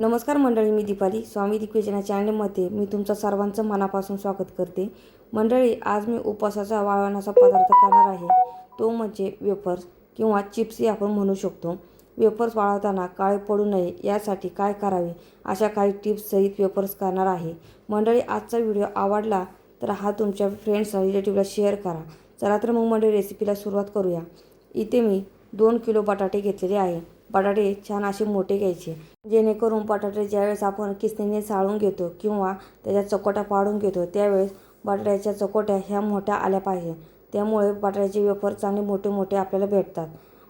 नमस्कार मंडळी मी दीपाली. स्वामी दिग्वेजना चॅनलमध्ये मी तुमचं सर्वांचं मनापासून स्वागत करते. मंडळी आज मी उपवासाचा वाळवण्याचा पदार्थ करणार आहे. तो म्हणजे वेफर्स किंवा चिप्सही आपण म्हणू शकतो. वेफर्स वाळवताना काळे पडू नये यासाठी काय करावे अशा काही टिप्स सहित वेफर्स करणार आहे. मंडळी आजचा व्हिडिओ आवडला तर हा तुमच्या फ्रेंड्स रिलेटिव्हला शेअर करा. चला तर मग मंडळी रेसिपीला सुरुवात करूया. इथे मी दोन किलो बटाटे घेतलेले आहे. बटाटे छान असे मोठे घ्यायचे. जेणेकरून बटाटे ज्यावेळेस आपण किसणीने चाळून घेतो किंवा त्याच्या चकोट्या पाडून घेतो त्यावेळेस बटाट्याच्या चकोट्या ह्या मोठ्या आल्या पाहिजे. त्यामुळे बटाट्याचे वेफर चांगले मोठे मोठे आपल्याला भेटतात.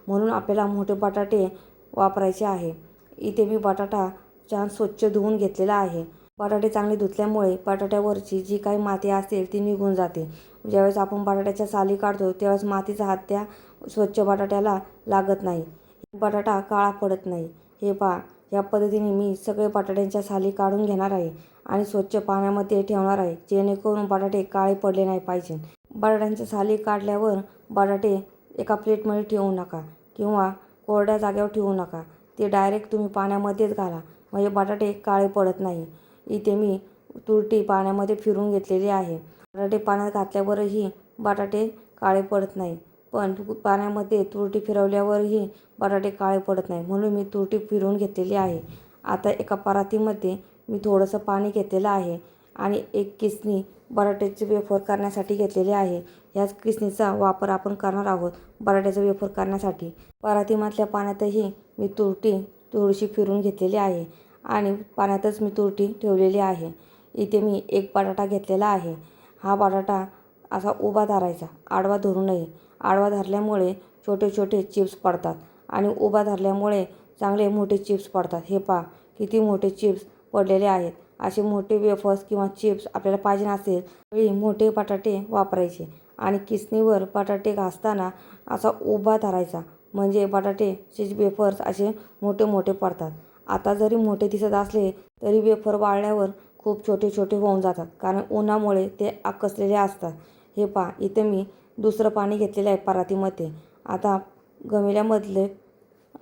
म्हणून आपल्याला मोठे बटाटे वापरायचे आहे. इथे मी बटाटा छान स्वच्छ धुवून घेतलेला आहे. बटाटे चांगले धुतल्यामुळे बटाट्यावरची जी काही माती असेल ती निघून जाते. ज्यावेळेस आपण बटाट्याच्या साली काढतो त्यावेळेस मातीचा हात त्या स्वच्छ बटाट्याला लागत नाही. बटाटा काळा पडत नाही. हे पहा या पद्धतीने मी सगळे बटाट्यांच्या साली काढून घेणार आहे आणि स्वच्छ पाण्यामध्ये ठेवणार आहे जेणेकरून बटाटे काळे पडले नाही पाहिजे. बटाट्यांच्या साली काढल्यावर बटाटे एका प्लेटमध्ये ठेवू नका किंवा कोरड्या जागेवर ठेवू नका. ते डायरेक्ट तुम्ही पाण्यामध्येच घाला म्हणजे बटाटे काळे पडत नाही. इथे मी तुरटी पाण्यामध्ये फिरून घेतलेली आहे. बटाटे पाण्यात घातल्यावरही बटाटे काळे पडत नाही. पण पाण्यामध्ये तुरटी फिरवल्यावरही बटाटे काळे पडत नाही म्हणून मी तुरटी फिरवून घेतलेली आहे. आता एका परातीमध्ये मी थोडंसं पाणी घेतलेलं आहे आणि एक किसणी बटाट्याचे वेफर करण्यासाठी घेतलेले आहे. ह्याच किसणीचा वापर आपण करणार आहोत बटाट्याचं वेफर करण्यासाठी. परातीमधल्या पाण्यातही मी तुरटी थोडीशी फिरून घेतलेली आहे आणि पाण्यातच मी तुरटी ठेवलेली आहे. इथे मी एक बटाटा घेतलेला आहे. हा बटाटा असा उभा धरायचा. आडवा धरू नये. आडवा धरल्यामुळे छोटे छोटे चिप्स पडतात आणि उभा धरल्यामुळे चांगले मोठे चिप्स पडतात. हे पहा किती मोठे चिप्स पडलेले आहेत. असे मोठे वेफर्स किंवा चिप्स आपल्याला पाहिजे असेल तरी मोठे बटाटे वापरायचे आणि किसणीवर बटाटे घासताना असा उभा धरायचा. म्हणजे बटाटेचे वेफर्स असे मोठे मोठे पडतात. आता जरी मोठे दिसत असले तरी वेफर वाळल्यावर खूप छोटे छोटे होऊन जातात कारण उन्हामुळे ते आकसलेले असतात. हे पहा इथे मी दुसरं पाणी घेतलेलं आहे परातीमध्ये. आता गमिल्यामधले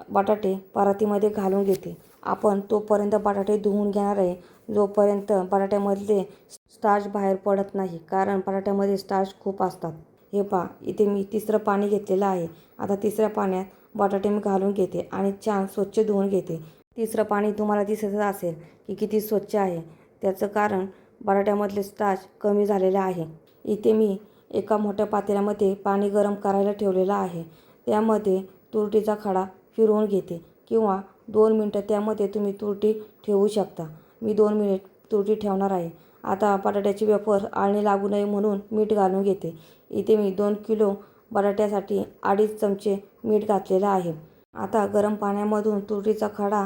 बटाटे परातीमध्ये घालून घेते. आपण तोपर्यंत बटाटे धुवून घेणार आहे. जोपर्यंत बटाट्यामधले स्टार्च बाहेर पडत नाही कारण बटाट्यामध्ये स्टार्च खूप असतात. हे पहा इथे मी तिसरं पाणी घेतलेलं आहे. आता तिसऱ्या पाण्यात बटाटे मी घालून घेते आणि छान स्वच्छ धुवून घेते. तिसरं पाणी तुम्हाला दिसत असेल की किती स्वच्छ आहे. त्याचं कारण बटाट्यामधले स्टार्च कमी झालेलं आहे. इथे मी एका मोठ्या पातेल्यामध्ये पाणी गरम करायला ठेवलेलं आहे. त्यामध्ये तुरटीचा खडा फिरवून घेते किंवा दोन मिनटं त्यामध्ये तुम्ही तुरटी ठेवू शकता. मी दोन मिनिट तुरटी ठेवणार आहे. आता बटाट्याची वेफर आळणी लागू नये म्हणून मीठ घालून घेते. इथे मी दोन किलो बटाट्यासाठी अडीच चमचे मीठ घातलेलं आहे. आता गरम पाण्यामधून तुरटीचा खडा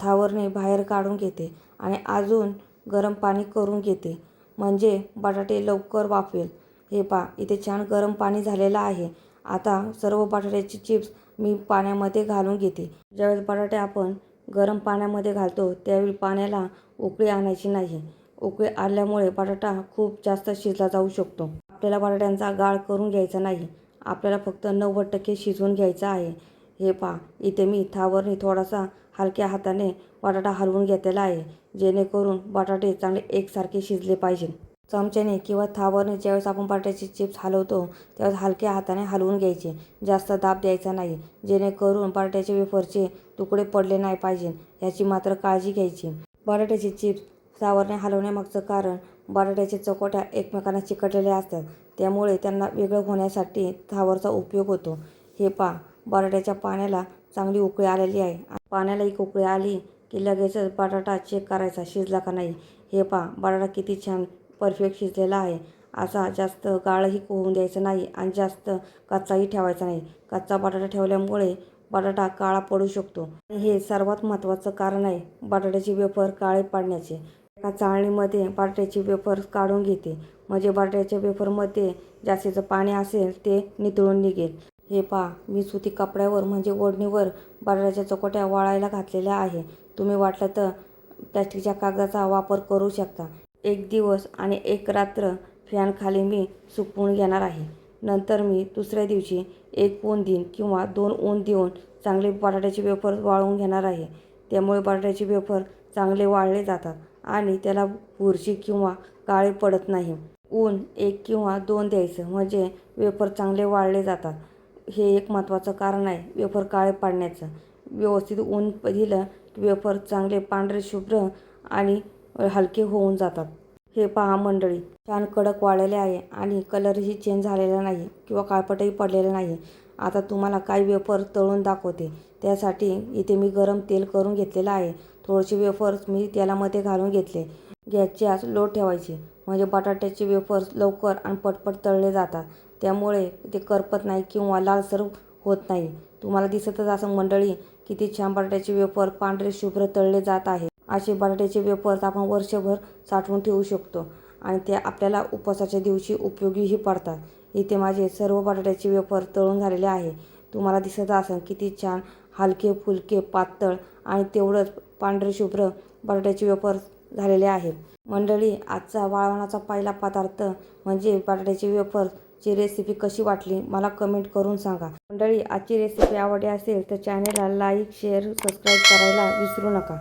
थावरने बाहेर काढून घेते आणि अजून गरम पाणी करून घेते. म्हणजे बटाटे लवकर वाफेल. हे पा इथे छान गरम पाणी झालेलं आहे. आता सर्व बटाट्याचे चिप्स मी पाण्यामध्ये घालून घेते. ज्यावेळेस बटाटे आपण गरम पाण्यामध्ये घालतो त्यावेळी पाण्याला उकळी आणायची नाही. उकळी आणल्यामुळे बटाटा खूप जास्त शिजला जाऊ शकतो. आपल्याला बटाट्यांचा गाळ करून घ्यायचा नाही. आपल्याला फक्त नव्वद टक्के शिजवून घ्यायचा आहे. हे पहा इथे मी थावरने थोडासा हलक्या हाताने बटाटा हलवून घेतलेला आहे जेणेकरून बटाटे चांगले एकसारखे शिजले पाहिजे. चमच्याने किंवा थावरने ज्यावेळेस आपण बटाट्याचे चिप्स हलवतो त्यावेळेस हलक्या हाताने हलवून घ्यायचे. जास्त दाब द्यायचा नाही जेणेकरून बटाट्याचे वेफरचे तुकडे पडले नाही पाहिजे याची मात्र काळजी घ्यायची. बटाट्याचे चिप्स थावरने हलवण्यामागचं कारण बटाट्याचे चकोट्या एकमेकांना चिकटलेल्या असतात त्यामुळे त्यांना वेगळं होण्यासाठी थावरचा उपयोग होतो. हे पा बटाट्याच्या पाण्याला चांगली उकळी आलेली आहे. पाण्याला एक उकळी आली की लगेचच बटाटा चेक करायचा शिजला का नाही? हे पहा बटाटा किती छान परफेक्ट शिजलेला आहे. असा जास्त गाळही कोहून द्यायचं नाही आणि जास्त कच्चाही ठेवायचा नाही. कच्चा बटाटा ठेवल्यामुळे बटाटा काळा पडू शकतो. हे सर्वात महत्त्वाचं कारण आहे बटाट्याचे वेफर काळे पाडण्याचे. एका चाळणीमध्ये बटाट्याची वेफर काढून घेते. म्हणजे बटाट्याच्या वेफरमध्ये जास्तीचं पाणी असेल ते नितळून निघेल. हे पहा मी सुती कपड्यावर म्हणजे ओढणीवर बटाट्याच्या चकोट्या वाळायला घातलेल्या आहे. तुम्ही वाटलं तर प्लॅस्टिकच्या कागदाचा वापर करू शकता. एक दिवस आणि एक रात्र फॅनखाली मी सुकवून घेणार आहे. नंतर मी दुसऱ्या दिवशी एक ऊन देईन किंवा दोन ऊन देऊन चांगले बटाट्याचे वेफर वाळवून घेणार आहे. त्यामुळे बटाट्याचे वेफर चांगले वाळले जातात आणि त्याला बुरशी किंवा काळे पडत नाही. ऊन एक किंवा दोन द्यायचं म्हणजे वेफर चांगले वाळले जातात. हे एक महत्त्वाचं कारण आहे वेफर काळे पाडण्याचं. व्यवस्थित ऊन दिलं वेफर चांगले पांढरे शुभ्र आणि हलके होऊन जातात. हे पहा मंडळी छान कडक वाढलेले आहे आणि कलरही चेंज झालेला नाही किंवा काळपटही पडलेलं नाही. आता तुम्हाला काही वेफर तळून दाखवते. त्यासाठी इथे मी गरम तेल करून घेतलेलं आहे. थोडेसे वेफर्स मी तेलामध्ये घालून घेतले. गॅसची आज लो ठेवायची. म्हणजे बटाट्याचे वेफर्स लवकर आणि पटपट तळले जातात. त्यामुळे ते करपत नाही किंवा लालसर होत नाही. तुम्हाला दिसतच असं मंडळी किती छान बटाट्याचे वेफर पांढरे शुभ्र तळले जात आहे. असे बटाट्याचे वेफर्स आपण वर्षभर साठवून ठेवू शकतो आणि ते आपल्याला उपवासाच्या दिवशी उपयोगीही पडतात. इथे माझे सर्व बटाट्याचे वेफर तळून झालेले आहे. तुम्हाला दिसत असेल किती छान हलके फुलके पातळ आणि तेवढंच पांढरे शुभ्र बटाट्याचे वेफर झालेले आहे. मंडळी आजचा वाळवणाचा पहिला पदार्थ म्हणजे बटाट्याचे वेफरची रेसिपी कशी वाटली मला कमेंट करून सांगा. मंडळी आजची रेसिपी आवडली असेल तर चॅनलला लाईक शेअर सबस्क्राईब करायला विसरू नका.